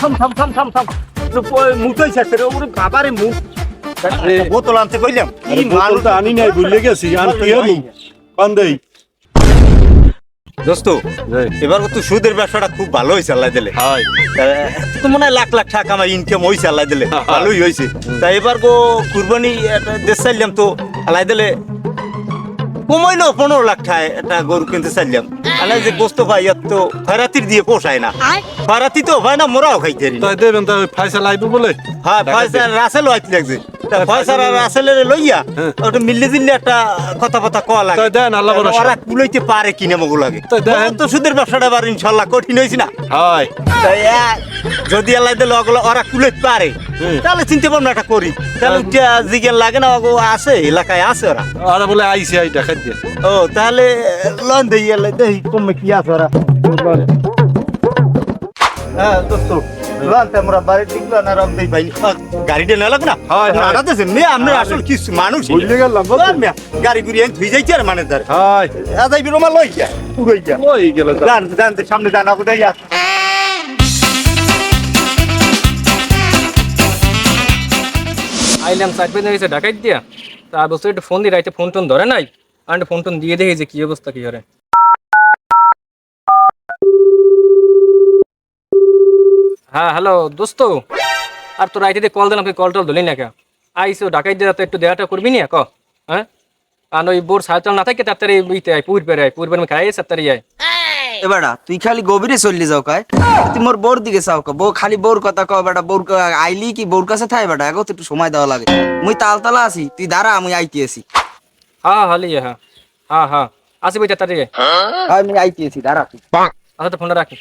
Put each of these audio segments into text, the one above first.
থাম থাম থাম থাম থাম মুখই শেষ রে ওরে বাবারে মুখ বোতল আনতে কইলাম। কি আরে আনি নাই ভুলে গেছি। আর কি হলো বান্ধেই দোস্ত এবার তো সুদের ব্যবসাটা খুব ভালো হয়েছে আল্লাহ দিলে। তো মনে হয় লাখ লাখ টাকা আমার ইনকাম হয়েছে আল্লাহ দিলে। ভালোই হয়েছে তা এবার গো কুরবানি দেশ চাইলাম তো আল্লাহ দিলে কমাইলো পনেরো লাখ টাকা একটা গরু কিনতে চাইলাম। আল্লাহ যে গোস্ত পাই এত তো খয়রাতির দিয়ে পোষায় না। খয়রাতি তো হয় না মোরাও খাইতে। তাই দেবেন তাই ফাইসা আইবো বলে? হ্যাঁ ফাইসা রাসেল আইতে লাগছে। তা ফয়সাল আর রাসেলের লইয়া হ্যাঁ। ওটা মিললে দিল্লি একটা কথা কথা কওয়া লাগে। দেন, আল্লাহ ওরা কুলাইতে পারে কিনে মগু লাগে। ওরা তো সুদের ব্যবসাটা এবার ইনশাল্লাহ কঠিন হয়েছে না। এক, যদি আল্লাহ দিলে ওগুলো ওরা কুলাইতে পারে। তাহলে চিন্তা ভাবনাটা করি। তাহলে উঠে জিজ্ঞেন লাগে না ওগো আছে এলাকায় আছে ওরা। আর বলে আইসি আই দেখাই দিয়ে ও তাহলে লন দেই আল্লাহ দেই কমে কি আছে ওরা। হ্যাঁ দোস্ত। না গাড়িটা না না? হয়, হয়। আড়াতেছে আসল কি মানুষ ভুলে গেলাম, বুঝলি? লন মিয়া, গাড়ি গুড়ি ধুই যাইছে আর মানে ধর। হাই। আদাই বিরমা লই যা। পুরোই যা ওই গেল জান জান সামনে জান আগুদাই যা আইলাম সাইড গেছে দিয়া। তা বস্তু একটু ফোন দিয়ে রাইতে ফোন টোন ধরে নাই। আর ফোন টোন দিয়ে দেখি যে কি অবস্থা কি করে। হ্যাঁ হ্যালো দোস্ত। আর তো রাইতে দিয়ে কল দিলাম তুই কল টল ধরলি না কে আইসো ডাকাইত দিয়ে তো একটু দেওয়াটা করবি না ক? হ্যাঁ? আর ওই বোর সাহায্য না থাকে তাড়াতাড়ি বুঝতে আয় পুর পেরে আয় পুর পেরে খাই তাড়াতাড়ি আয়। এবারা তুই খালি গভীরে চললি যাও কায়। তুই মোর বোর দিকে চাও কা বউ খালি বোর কথা কও বেটা বোর ক- আইলি কি বোর কাছে থাই বেটা? এগো একটু সময় দেওয়া লাগে। মুই তালতলা আছি তুই দাঁড়া আমি আইতে আছি। হ্যাঁ হালি হ্যাঁ। হ্যাঁ হ্যাঁ। আসি বই তাড়াতাড়ি আয়। আমি আইতে আছি দাঁড়া। তুই আচ্ছা তো ফোনটা রাখি।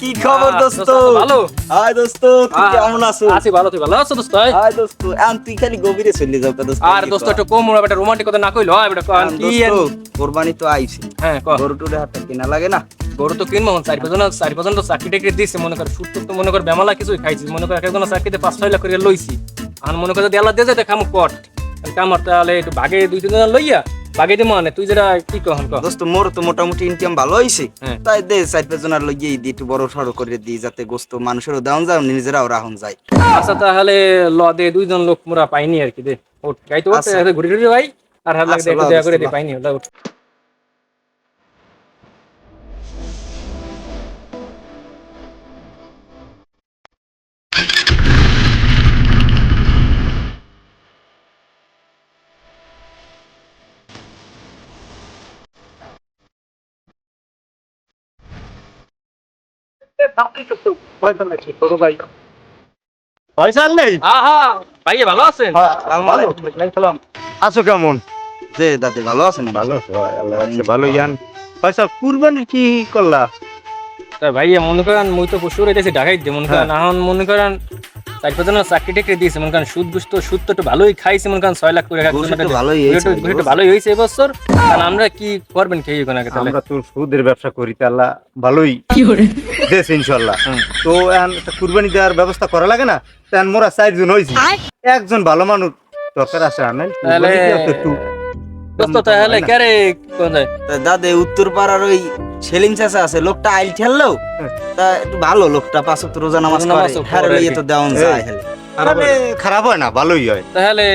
কি খবর দোস্ত? ভালো? হাই দোস্ত তুই কেমন আছো? আছি ভালো তুই ভালো আছো দোস্ত? হাই দোস্ত এখন তুই খালি গভীরে চললি যাও দোস্ত আর দোস্ত একটু কম ওরা বেটা রোমান্টিক কথা না কইলো বেটা কি কোরবানি তো আইছে। হ্যাঁ গরু টুরে হাতটা কিনা লাগে না? গরু তো কিনবো চারি পাঁচজন চারি পাঁচজন তো চাকরি টাকরি দিচ্ছে মনে কর তো মনে কর বেমালা কিছুই খাইছি মনে কর একজন চাকরিতে পাঁচ ছয় লাখ করে লইছি। আর মনে কর যদি আল্লাহ দিয়ে যায় খামু কট। কামর তাহলে একটু ভাগে দুই তিনজন লইয়া দিব মানে তুই যেটা কি কহন ক দোস্ত মোর তো মোটামুটি ইনকাম ভালো হইছে হ্যাঁ। তাই দে চার পাঁচ জনের লইয়ে দি একটু বড় সড়ো করে দি যাতে গোস্ত মানুষের দাউন যায় নিজেরাও রাহন যায় আচ্ছা তাহলে ল দে দুইজন লোক মোরা পাইনি আর কি দে ওট গাইতে ওঠ আচ্ছা। ঘুরি ঘুরি ভাই আর হাত লাগে দেয়া করে দে। পাইনি ওটা আছো কেমন? যে দাদি ভালো আছেন ভালো ফয়সাল কুরবানি কি করলা? তা ভাইয়া মনে করেন মুই তো পশু রেখেছি ঢাকাই দিয়ে মনে করেন। এখন মনে করেন চার পাঁচ জনের চাকরি টাকরি দিয়েছে। মনে করেন সুদ বুঝতো সুদ তো একটু ভালোই খাইছে মনে করেন ছয় লাখ করে ভালোই একটু ভালোই হয়েছে এবছর কারণ আমরা কি করবেন কে এখন আগে তাহলে? আমরা তো সুদের ব্যবসা করি তা আল্লাহ ভালোই দেশ ইনশাল্লাহ তো এখন একটা কুরবানি দেওয়ার ব্যবস্থা করা লাগে না? মোরা চারজন হয়েছি। একজন ভালো মানুষ দরকার আছে আনেন তাহলে দোস্ত তাহলে কে রে কোন দাদে উত্তর পাড়ার ওই সেলিম চাচা আছে লোকটা আইল ঠেললো হ্যাঁ। তা একটু ভালো লোকটা পাঁচ ওয়াক্ত রোজা নামাজ নামাজ করে করে হ্যাঁ লইয়ে তো দেওয়ান যায় হেলে তাহলে খারাপ হয় না ভালোই হয়। তাহলে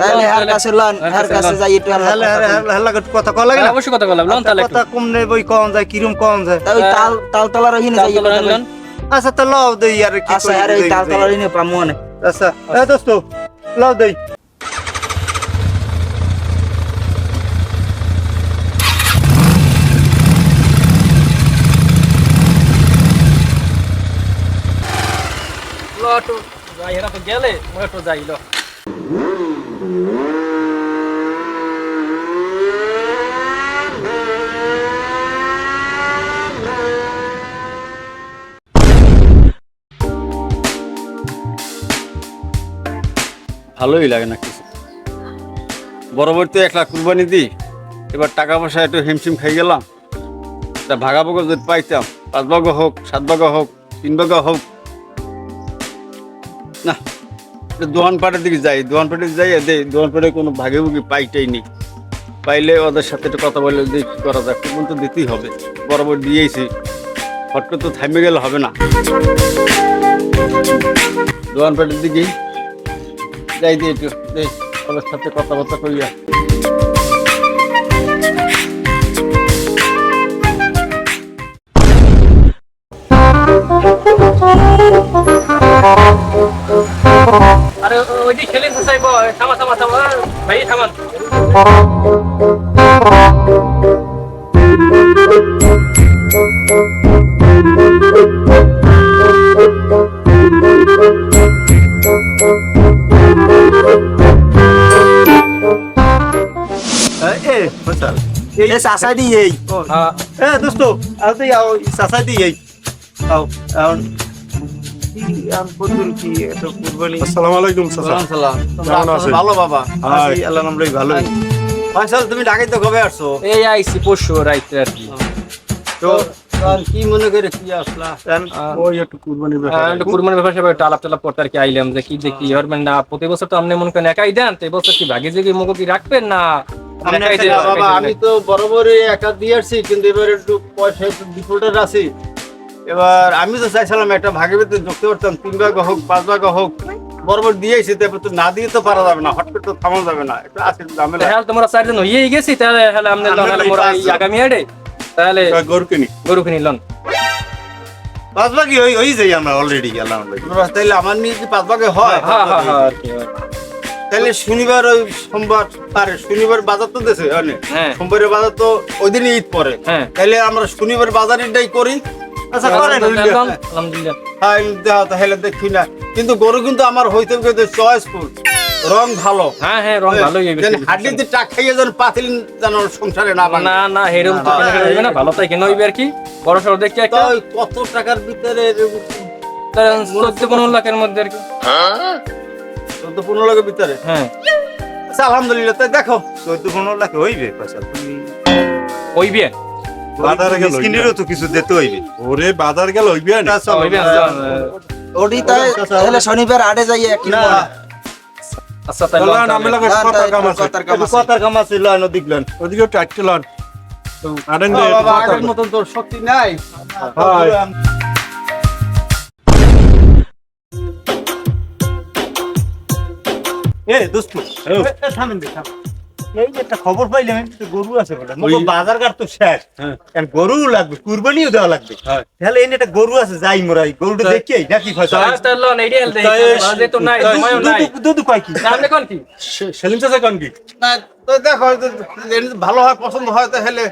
তাহলে হার কাছে লন হার কাছে যাই একটু হালকা হ্যালে কথা হ্যালে কই। একটু কথা কওয়া লাগে না? অবশ্যই কথা বললাম লন তাহলে কথা কম নেই বই কম যায় কিরম কম যায়? তা ওই তাল ওইখানে যাই লন আচ্ছা তো লও দেই আর কি আচ্ছা করি, আরে ওই দেই, তালতলার দেই। ওইখানে পামু অনেক আচ্ছা এ দোস্ত লও দেই। যাই, এরা তো গেলে মই একটু যাই ভালোই লাগে না কিছু। বরাবর তো এক লাখ কুরবানি দিই এবার টাকা পয়সা একটু হিমশিম খাই গেলাম। তা ভাগাভাগি যদি পাইতাম, পাঁচ ভাগ হোক, সাত ভাগ হোক, তিন ভাগ হোক না দোকান দিকে যাই দোকান পাটের যাই দে দোকান কোনো ভাগে ভুগি পাইটাই নেই। পাইলে ওদের সাথে একটু কথা বলে দিয়ে কি করা যায়, তখন তো দিতেই হবে। বরাবর দিয়েছি, হট তো থামে গেলে হবে না। দোকান পাটের দিকে যাই দিয়ে একটু ওদের সাথে কথাবার্তা করিয়া। আরে ওই যে খেলে ফুসাইব থামা থামা থামা ভাই থামান এ ফসল এ চাচা দি এই হ্যাঁ। এ দোস্ত তো আও সাসা দি এই আও। আসসালামু আলাইকুম সালাম। সালাম কেমন আছেন? ভালো বাবা? আল্লাহ নামলাই ভালো ফয়সাল তুমি ঢাকায় তো কবে আসছো? এই আইসি পরশু রাইতে আর কি। তো কি মনে করে কি আসলা? ওই একটু কুরবানির হ্যাঁ, কুরবানির ব্যাপারে সবাই টালাপ করতে আর কি আইলাম যে কি দেখি আর মানে না প্রতি বছর তো আপনি মনে করেন একাই দেন তো এবছর কি ভাগে যে মুখ কি রাখবেন না? আপনি একাই একটা দেন, না, একাই বাবা দেন? আমি তো বরাবরই একা দিয়ে আসছি কিন্তু এবার একটু পয়সা একটু ডিফল্টার আছি। এবার আমি তো চাইছিলাম একটা ভাগে ভিতরে ঢুকতে পারতাম তিন ভাগ হোক পাঁচ ভাগ হোক বরাবর দিয়েছি তারপর তো না দিয়ে তো পারা যাবে না হট করে তো থামানো যাবে না একটু আছে ঝামেলা। হ্যাঁ তোমরা চারজন হইয়েই গেছি তাহলে হলে আপনি লন হলে মোরা আগামী আড়ে তাহলে গরু কিনি। গরু কিনি লন। পাঁচ বাকি হই হই যাই আমরা অলরেডি নামলাই তাইলে আমার নিয়ে কি পাঁচ ভাগে হয়? হ্যাঁ হ্যাঁ হ্যাঁ আর কি, তাহলে শনিবার ওই সোমবার আরে শনিবার বাজার তো দেশে হ্যাঁ সোমবারের বাজার তো ওই দিনই ঈদ পরে হ্যাঁ। তাহলে আমরা শনিবার বাজারেরটাই করি আচ্ছা করেন। লন, আলহামদুলিল্লাহ। হ্যাঁ তাহলে দেখি না কিন্তু গরু কিন্তু আমার হইতে কিন্তু চয়েসফুল রং ভালো। হ্যাঁ হ্যাঁ রং ভালোই যেন হাড্ডিতে টাক খাইয়ে যেন পাতিল যেন সংসারে না না না হেরম তো কেন কেন হইবে না ভালো তাই কেন হইবে আর কি। বড় সড় দেখি একটা। তা কত টাকার ভিতরে চোদ্দ পনেরো লাখের মধ্যে আর কি। চোদ্দ পনেরো লাখের ভিতরে? হ্যাঁ। আচ্ছা আলহামদুলিল্লাহ তাই দেখো চোদ্দ পনেরো লাখ হইবে ফসল তুমি হইবে? বাজারে গেল মিসকিনেরও তো কিছু দিতে হইবে ওরে বাজার গেল হইবে না। ওটি তাই তাহলে শনিবার আড়ে যাই একই না। আচ্ছা তাই লন আমি লাগে কথা কাম আছে। কথার কাম আছে। কথার কাম আছে লয় নদীক লন। ওদিকে টাইটে লন। আরেন ও বাবা আগের মতন তোর শক্তি নাই। হয় এ দোস্ত। এ, এ, থামেন দে, থামেন। এই যে একটা খবর পাইলাম গরু আছে বলে বাজার ঘাট তো শেষ। হ্যাঁ। গরু লাগবে কুরবানিও দেওয়া লাগবে। তাহলে এনে একটা গরু আছে যাই মোরাই গরুটা দেখি নাকি দুধ- দুধ কয় কি? সেলিম চাচা কোন কি? না দেখো ভালো হয় পছন্দ হয় তাহলে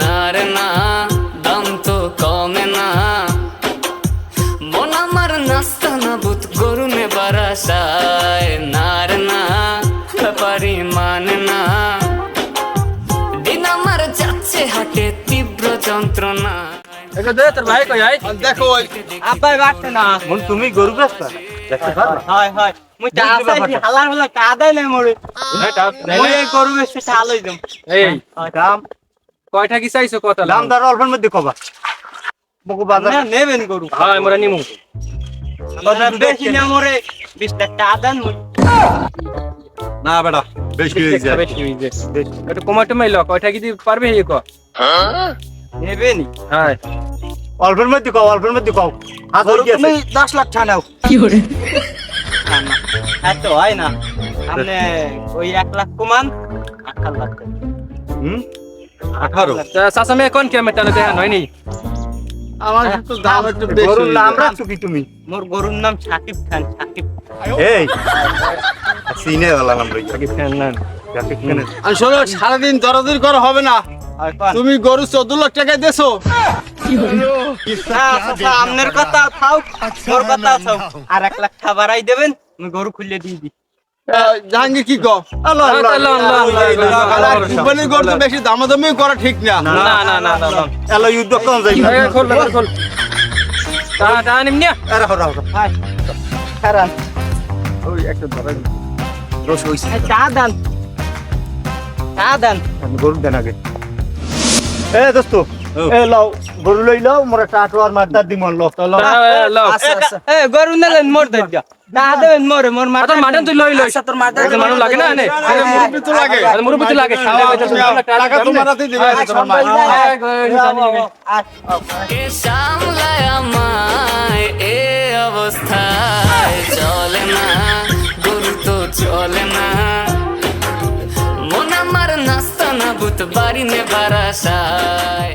না রে না দাম তো কমে না। বারাসায় না রে না ব্যাপারি মানে দিন আমার যাচ্ছে হাটে তীব্র যন্ত্রণা তোর ভাই কই আই দেখো আব্বাই বাড়ছে না মন তুমি গরু ব্যস্ত দেখতে হয় হয় মুই হালার হলা কাদাই নাই মরে মুই এই গরু বেশি চাল হই দম এই দাম কয়টা কি চাইছো কত দাম দর অল্পের মধ্যে কবা বাজার নেবেন গরু হ্যাঁ মোরা নিমু বেশি না মরে 20 টাকা আদান মুই না বেটা বেশি বেশি হইছে একটু কমাই টমাই ল কয়টা কি পারবে এই ক? নেবেনি হ্যাঁ। অল্পের মধ্যে কও অল্পের মধ্যে কও। হাত হয়ে তুমি দশ লাখ টাকা নাও। এত হয় না। আপনি ওই 1 লাখ কমান 8 লাখ হুম? আঠারো? চাচা মে কোন কে মেটালে দেখা নয় নি আমার একটু দাম একটু বেশি গরুর নাম রাখছো কি তুমি? মোর গরুর নাম সাকিব খান সাকিব এই। সিনে वाला নাম লইয়া আগে ফ্যান না আর শোনো সারাদিন দরাদরি করা হবে না। তুমি গরু চোদ্দ লাখ টাকায় দেছো। না আমনের কথা থাও মোর কথা থাও আর এক লাখ টাকা বাড়াই দেবেন আমি গরু খুলে দিয়ে দি আহ, জাহাঙ্গীর কি কো আল্লাহ আল্লাহ, আল্লাহ, আল্লাহ, আল্লাহ, আল্লাহ, আল্লাহ। কুরবানির গরু তো বেশি দামাদামি করা ঠিক না না না না না না এলো যুদ্ধ কোন যাই খোল খোল খোল তা তা নিমনি আরে হরা হরা খারান ওই একটা ধরা রস হইছে চা দান তা দেন গরু দেন আগে এ দোস্ত এ লও গরু লই লও মোর একটা আটো আর মারদার দিমন লও তো লও লও আচ্ছা আচ্ছা এ গরু নিলেন মোর দেন না দেবেন মোরে মোর মাথা আচ্ছা মাটন তুই লই লই আচ্ছা তোর মাথা একজন মানুষ লাগে না এনে মুরব্বি তো লাগে আর মুরব্বি তো লাগে টাকা তোমার হাতেই দিবে তোমার মা কে সামলায় আমায় এ অবস্থায় চলে না গরু তো চলে না মন আমার নাস্তা না বুত বাড়ি নে বারাসায়